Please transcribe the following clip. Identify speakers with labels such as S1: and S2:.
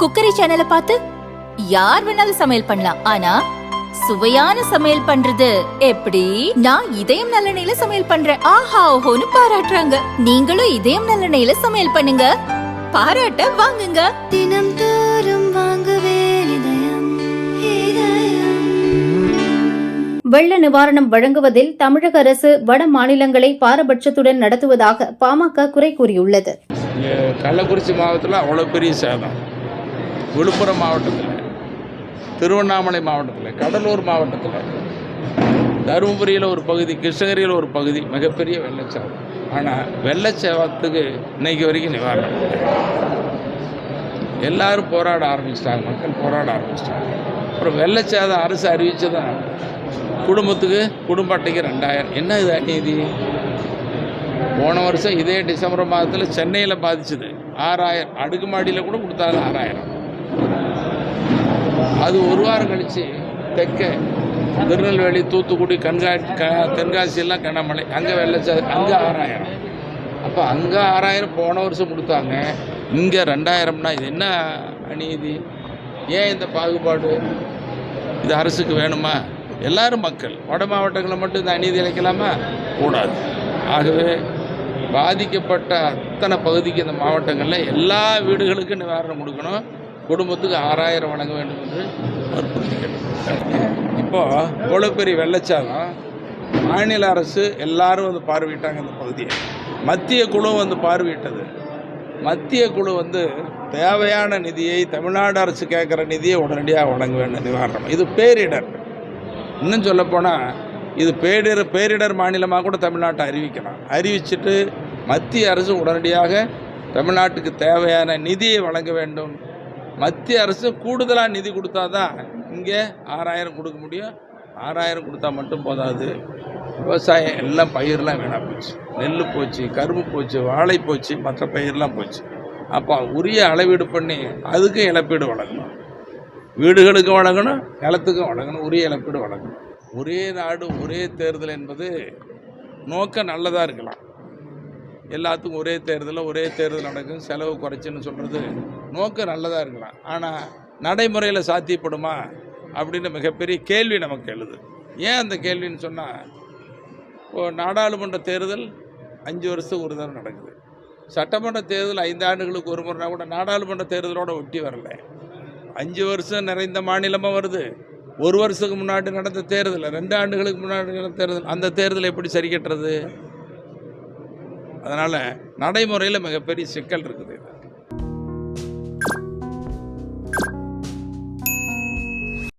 S1: Cookery சேனலை பார்த்து யார் வேணாலும் சமையல் பண்ணலாம். ஆனா சுவையான சமையல் பண்றது எப்படி? நான் இதயம் நல்லெண்ணெயில சமையல் பண்றேன். ஆஹா ஓஹோன்னு பாராட்டுறாங்க. நீங்களும் இதயம் நல்லெண்ணெயில சமையல் பண்ணுங்க. பாராட்ட வாங்குங்க.
S2: தினம் தோறும் வாங்குவே இதயம் இதயம்.
S3: வெள்ள நிவாரணம் வழங்குவதில் தமிழக அரசு வட மாநிலங்களை பாரபட்சத்துடன் நடத்துவதாக பாமக குறை கூறியுள்ளது.
S4: கள்ளக்குறிச்சி மாவட்டத்தில் அவ்வளோ பெரிய சேதம். விழுப்புரம் மாவட்டத்தில் திருவண்ணாமலை மாவட்டத்தில் கடலூர் மாவட்டத்தில் தருமபுரியில் ஒரு பகுதி கிருஷ்ணகிரியில் ஒரு பகுதி மிகப்பெரிய வெள்ளச்சேதம் ஆனால் வெள்ளச்சேவத்துக்கு இன்னைக்கு வரைக்கும் நிவாரணம் எல்லாரும் போராட ஆரம்பிச்சிட்டாங்க மக்கள் போராட ஆரம்பிச்சிட்டாங்க. அப்புறம் வெள்ளச்சேதம் அரசு அறிவிச்சதான் குடும்பத்துக்கு குடும்ப அட்டைக்கு ரெண்டாயிரம். என்ன இது அநீதி? போன வருஷம் இதே டிசம்பர் மாதத்தில் சென்னையில் பாதிச்சது. ஆறாயிரம். அடுக்குமாடியில் கூட கொடுத்தாது ஆறாயிரம். அது ஒரு வாரம் கழித்து தெற்க திருநெல்வேலி தூத்துக்குடி கண்காட்சி க தென்காசியெல்லாம் கனமழை. அங்கே வெள்ளச்சா அங்கே ஆறாயிரம். அப்போ அங்கே ஆறாயிரம் போன வருஷம் கொடுத்தாங்க. இங்கே ரெண்டாயிரம்னா இது என்ன அநீதி? ஏன் இந்த பாகுபாடு? இது அரசுக்கு வேணுமா? எல்லாரும் மக்கள். வட மாவட்டங்களில் மட்டும் இந்த அநீதி இழைக்கலாமா? கூடாது. ஆகவே பாதிக்கப்பட்ட அத்தனை பகுதிக்கு இந்த மாவட்டங்களில் எல்லா வீடுகளுக்கும் நிவாரணம் கொடுக்கணும். குடும்பத்துக்கு ஆறாயிரம் வழங்க வேண்டும் என்று வற்புறுத்தி கேட்டுக்கொள்கிறேன். இப்போ இவ்வளோ பெரிய வெள்ளச்சாதம் மாநில அரசு எல்லாரும் வந்து பார்வையிட்டாங்க இந்த பகுதியை. மத்திய குழு வந்து பார்வையிட்டது. மத்திய குழு வந்து தேவையான நிதியை தமிழ்நாடு அரசு கேட்குற நிதியை உடனடியாக வழங்க வேண்டும் நிவாரணம். இது பேரிடர். இன்னும் சொல்லப்போனால் இது பேரிடர் பேரிடர் மாநிலமாக கூட தமிழ்நாட்டை அறிவிக்கலாம். அறிவிச்சிட்டு மத்திய அரசு உடனடியாக தமிழ்நாட்டுக்கு தேவையான நிதியை வழங்க வேண்டும். மத்திய அரசு கூடுதலாக நிதி கொடுத்தா தான் இங்கே ஆறாயிரம் கொடுக்க முடியும். ஆறாயிரம் கொடுத்தா மட்டும் போதாது. விவசாயம் எல்லாம் பயிரெலாம் வீணாக போச்சு. நெல் போச்சு கரும்பு போச்சு வாழை போச்சு மற்ற பயிரெலாம் போச்சு. அப்போ உரிய அளவீடு பண்ணி அதுக்கும் இழப்பீடு வழங்கணும். வீடுகளுக்கும் வழங்கணும் நிலத்துக்கும் வழங்கணும் உரிய இழப்பீடு வழங்கணும். ஒரே நாடு ஒரே தேர்தல் என்பது நோக்கம் நல்லதாக இருக்கலாம். எல்லாத்துக்கும் ஒரே தேர்தலில் ஒரே தேர்தல் நடக்கும் செலவு குறைச்சின்னு சொல்கிறது நோக்கம் நல்லதாக இருக்கலாம். ஆனால் நடைமுறையில் சாத்தியப்படுமா? அப்படின்னு மிகப்பெரிய கேள்வி நமக்கு எழுது. ஏன் அந்த கேள்வின்னு சொன்னால் இப்போ நாடாளுமன்ற தேர்தல் அஞ்சு வருஷத்துக்கு ஒரு தடவை நடக்குது. சட்டமன்ற தேர்தல் ஐந்து ஆண்டுகளுக்கு ஒரு முறைனா கூட நாடாளுமன்ற தேர்தலோடு ஒட்டி வரல. அஞ்சு வருஷம் நிறைந்த மாநிலமாக வருது. ஒரு வருஷத்துக்கு முன்னாடி நடந்த தேர்தல் ரெண்டு ஆண்டுகளுக்கு முன்னாடி நடந்த தேர்தல் அந்த தேர்தலை எப்படி சரி கட்டுறது? அதனால் நடைமுறையில் மிகப்பெரிய சிக்கல் இருக்குது